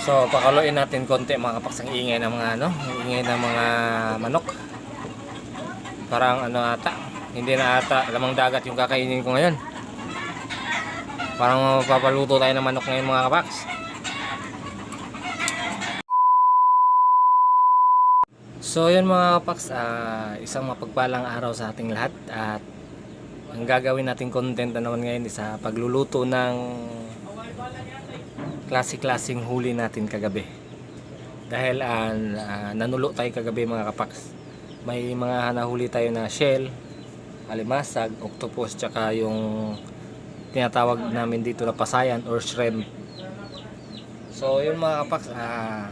So, pakaluin natin konti mga kapaks ang ingay ng mga ano, ingay ng mga manok. Parang ano ata, hindi na ata lamang dagat yung kakainin ko ngayon. Parang papaluto tayo ng manok ngayon mga kapaks. So yun mga kapaks, ah, isang mapagpalang araw sa ating lahat at ang gagawin nating content na naman ngayon is sa pagluluto ng klase-klaseng huli natin kagabi. Dahil ah, ah, nanulo tayo kagabi mga kapaks. May mga nahuli tayo na shell, alimasag, octopus, tsaka yung tinatawag namin dito na pasayan or shrimp. So yun mga kapaks, ah,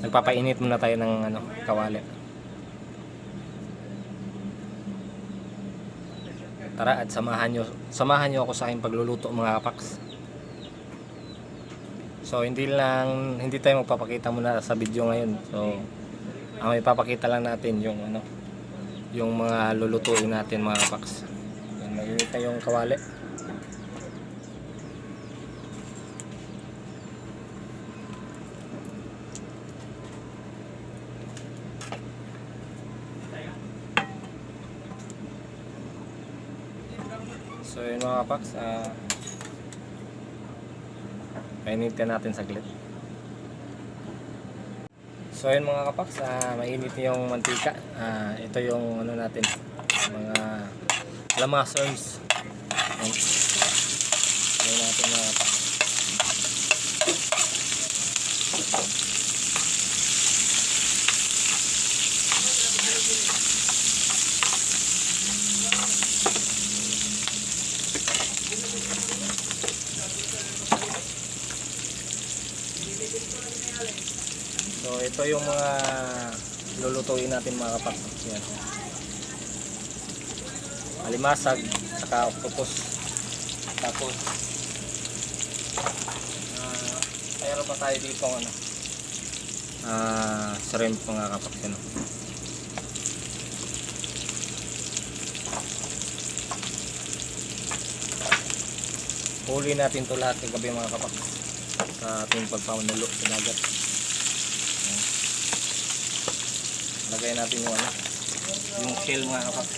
nagpapainit muna tayo ng ano, kawali. Tara at samahan nyo, samahan nyo ako sa aking pagluluto mga kapaks. So hindi lang hindi tayo magpapakita muna sa video ngayon. So ang ipapakita lang natin yung ano yung mga lulutuin natin mga kapaks. Yan, mainit na yung kawali. So yun mga kapaks, ah Painitin natin saglit. So ayun mga kapaks, ah, mainit yung mantika. Ah, ito yung ano natin, mga lamasons. Ayan. Ayan natin mga kapaks. So ito yung mga lulutuin natin mga kapaks. Yan. Alimasag, saka octopus. Tapos ah mayroon pa tayo dito ano. Ah, shrimp mga kapaks yun. Huli natin to lahat kagabi mga kapaks sa ating pagpamunulo sa dagat. Ayan. Lagay natin yung ano, yung shell mga kapat.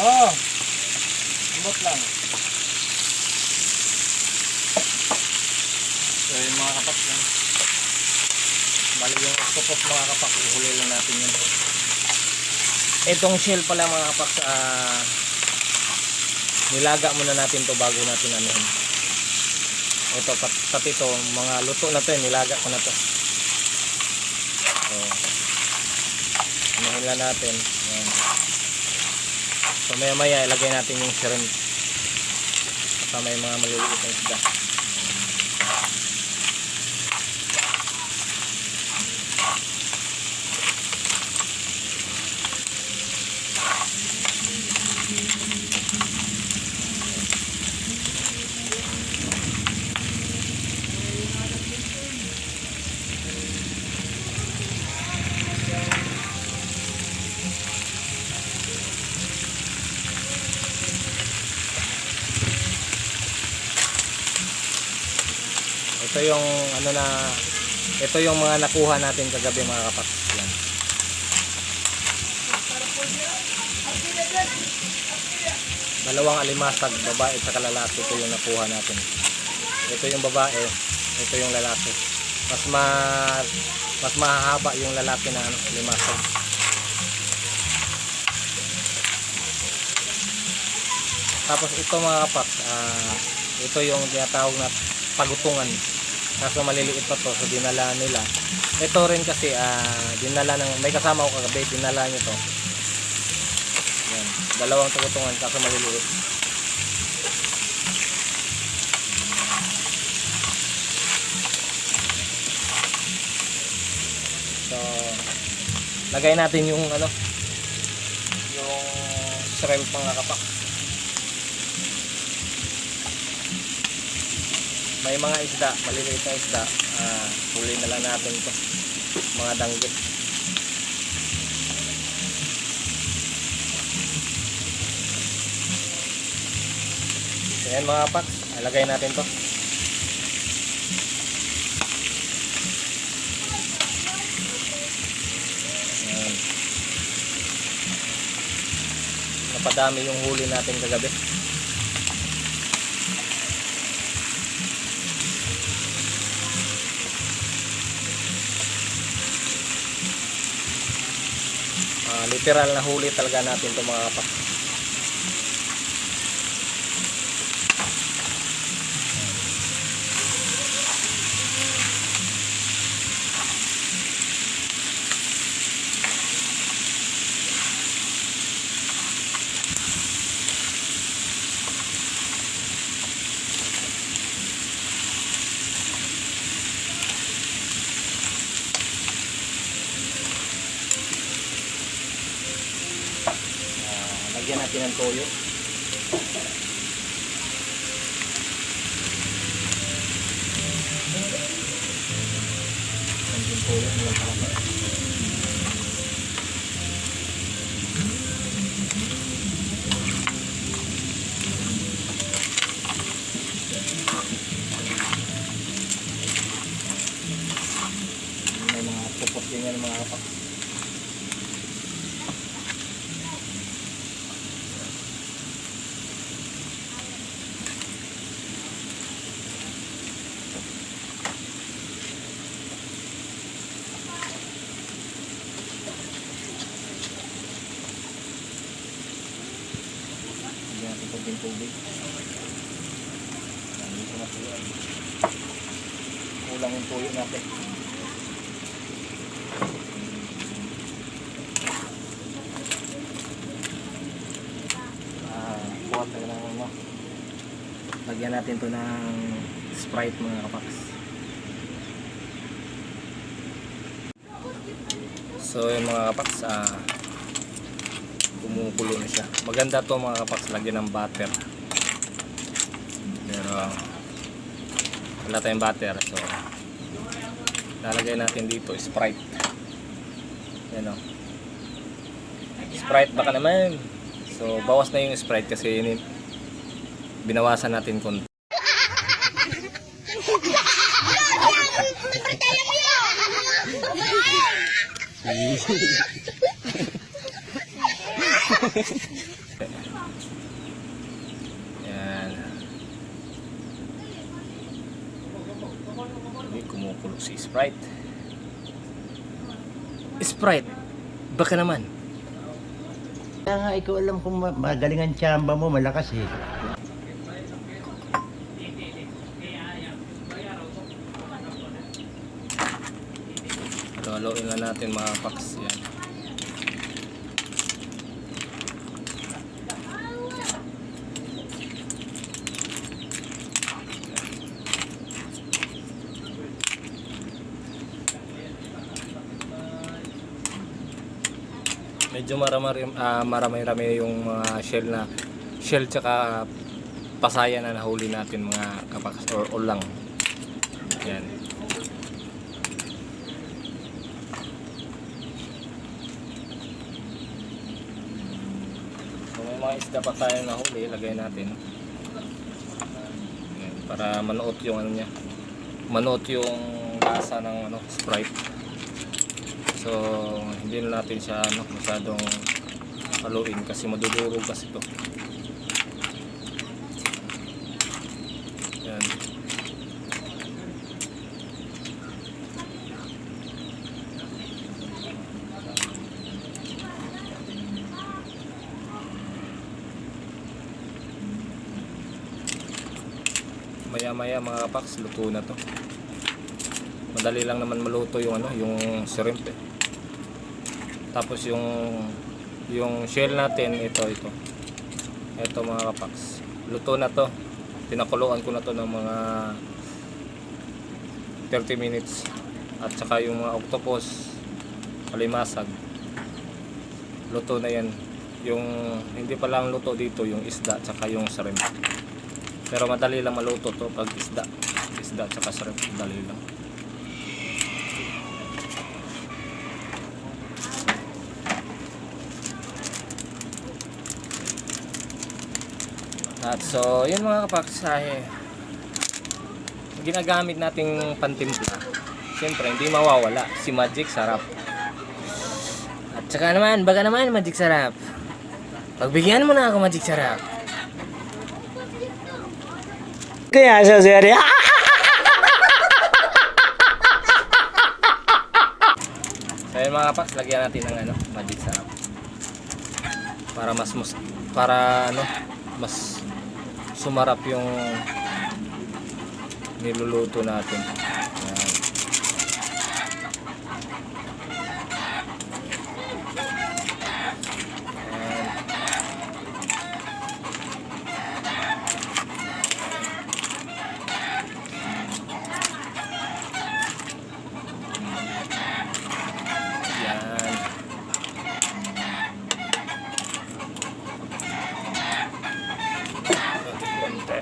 Oh, imot lang. So yun mga kapat yan. Bali yung octopus mga kapak, ihuli lang natin yun. Itong shell pala mga kapak, ah, nilaga muna natin to bago natin anuhin. Ito, pat, pati ito, mga luto na to, eh, nilaga ko na to. So, lang natin. Ayan. So maya maya ilagay natin yung shrimp. Kasama yung mga maliliit na isda. Ito yung ano na ito yung mga nakuha natin kagabi mga kapak. Yan. Dalawang alimasag, babae at lalaki ito yung nakuha natin. Ito yung babae, ito yung lalaki. Mas ma mas mahahaba yung lalaki na ano, alimasag. Tapos ito mga kapak, ah, ito yung tinatawag na pagutungan. Kaso maliliit pa to, so dinala nila. Ito rin kasi, ah, dinala ng, may kasama ko kagabi, dinala nyo to. Yan, dalawang pagutungan, kaso maliliit. So, lagay natin yung ano, yung shrimp mga kapak. May mga isda, maliliit na isda, ah, huli na lang natin to mga danggit. So mga paks, alagay natin to. Napadami yung huli natin kagabi. Literal na huli talaga natin to mga kapak. Lagyan natin ng toyo. Konting toyo, parang. May mga pupot yan mga kapak. Hindi natin konting tubig. Nandito na sila. Kulang yung tuyo natin. Ah, kuha tayo ng ano. Lagyan natin to ng Sprite mga kapaks. So yung mga kapaks, ah, kumukulo na siya. Maganda to mga kapaks, lagyan ng butter. Pero wala tayong butter, so lalagay natin dito Sprite. Yan o. Sprite baka naman. So bawas na yung Sprite kasi yun, binawasan natin konti. Yan. Kumukulo si Sprite. Sprite, baka naman. Kaya nga, ikaw alam kung ma- magaling ang tsamba mo, malakas eh. Halo-haloin na natin mga paks. Yan. Medyo marami ah, marami-rami yung mga shell na shell tsaka pasaya na nahuli natin mga kapaks or ulang. Yan. Kung may mga isda pa tayo na huli, lagay natin. Ayan, para manuot yung ano niya. Manuot yung lasa ng ano, Sprite. So, hindi na natin siya ano, masyadong haluin kasi madudurog kasi to. Yan. maya maya mga kapaks luto na to madali lang naman maluto yung ano yung shrimp eh. tapos yung yung shell natin ito ito. Ito mga kapaks. Luto na to. Pinakuluan ko na to ng mga 30 minutes. At saka yung mga octopus kalimasag. Luto na yan. Yung hindi pa lang luto dito yung isda at saka yung shrimp. Pero madali lang maluto to pag isda. Isda at saka shrimp. Dali lang. At so, yun mga kapaksahe. Ginagamit nating pantimpla. Siyempre, hindi mawawala. Si Magic Sarap. At saka naman, baga naman Magic Sarap. Pagbigyan mo na ako Magic Sarap. Kaya siya sir. So yun mga kapaks, lagyan natin ng ano, Magic Sarap. Para mas, mas para ano, mas sumarap yung niluluto natin. Ayan. Ayan. Yan. Konti.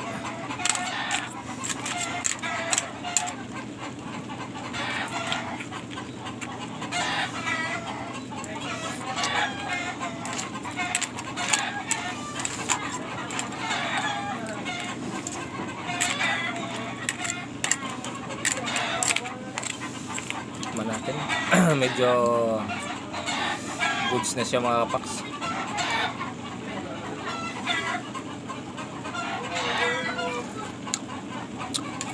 Tikman natin. Medyo goods na siya mga paks.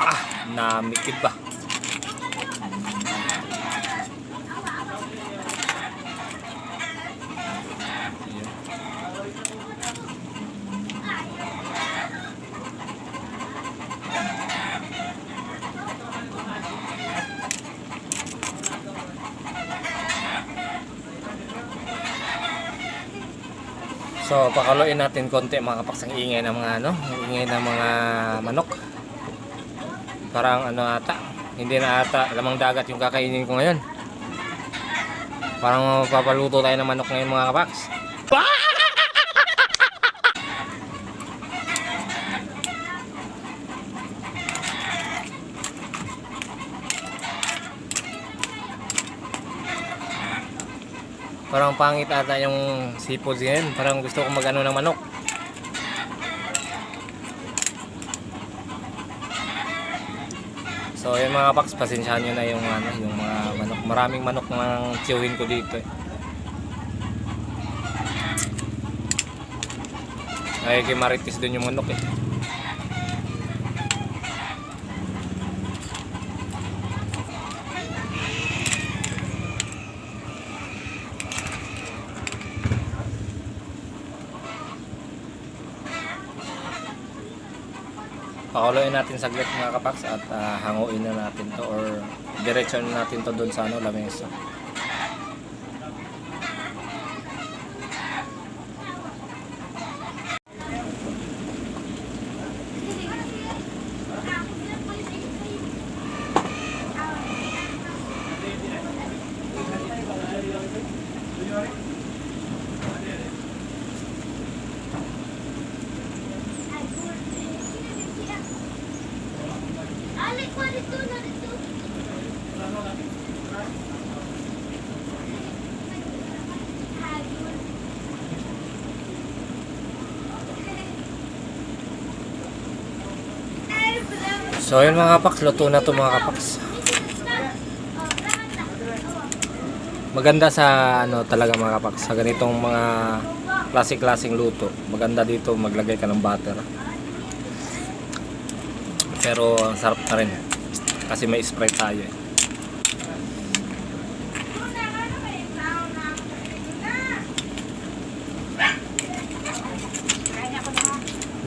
Ah, namikid ba? So, pakaluin natin konti mga kapaks ang ingay ng mga ano, ingay ng mga manok. Parang ano ata, hindi na ata lamang dagat yung kakainin ko ngayon. Parang papaluto tayo ng manok ngayon mga kapaks. Parang pangit ata yung seafood ngayon. Parang gusto ko mag-ano ng manok. So yun mga paks, pasensyahan nyo na yung, ano, yung mga manok. Maraming manok ng tiyuhin ko dito eh. Ay, kay Marites dun yung manok eh. Pakuloyin natin saglit mga kapaks at ah, hanguin na natin to or diretso na natin to doon sa ano, lamesa. So yun mga kapaks, luto na to mga kapaks. Maganda sa ano talaga mga kapaks, sa ganitong mga klasik-klasing luto. Maganda dito maglagay ka ng butter. Pero ang sarap na rin. Kasi may Sprite tayo eh.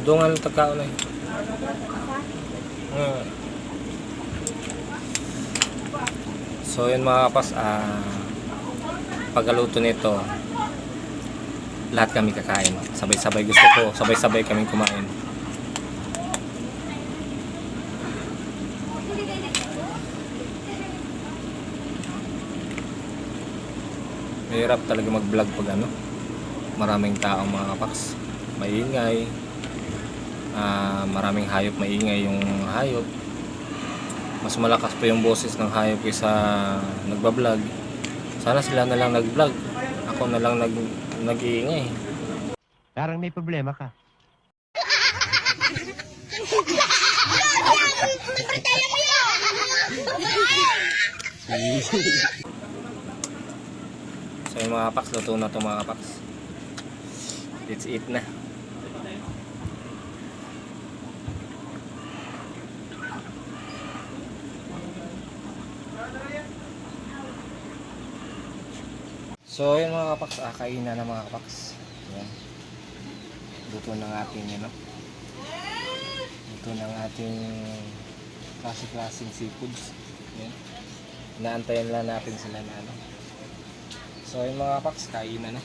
Doon nga lang tagkao na eh. Mm. So yun mga kapas, ah, pagkaluto nito, lahat kami kakain. Sabay-sabay gusto ko, sabay-sabay kaming kumain. Mahirap talaga mag-vlog pag ano, maraming tao mga kapaks. Maingay, ah, maraming hayop, maingay yung hayop. mas malakas pa yung boses ng hayop kaysa nagbablog. Sana sila na lang nag-vlog. Ako na lang nag nag-iingay. Parang may problema ka. So yung mga kapaks, luto na to mga kapaks. Let's eat na. So yun mga kapaks, ah, kain na ng mga kapaks. Yan. Luto ng ating ano. Luto ng ating klase-klaseng seafoods. Yan. Inaantayan lang natin sila na ano. So yung mga kapaks, kain na na.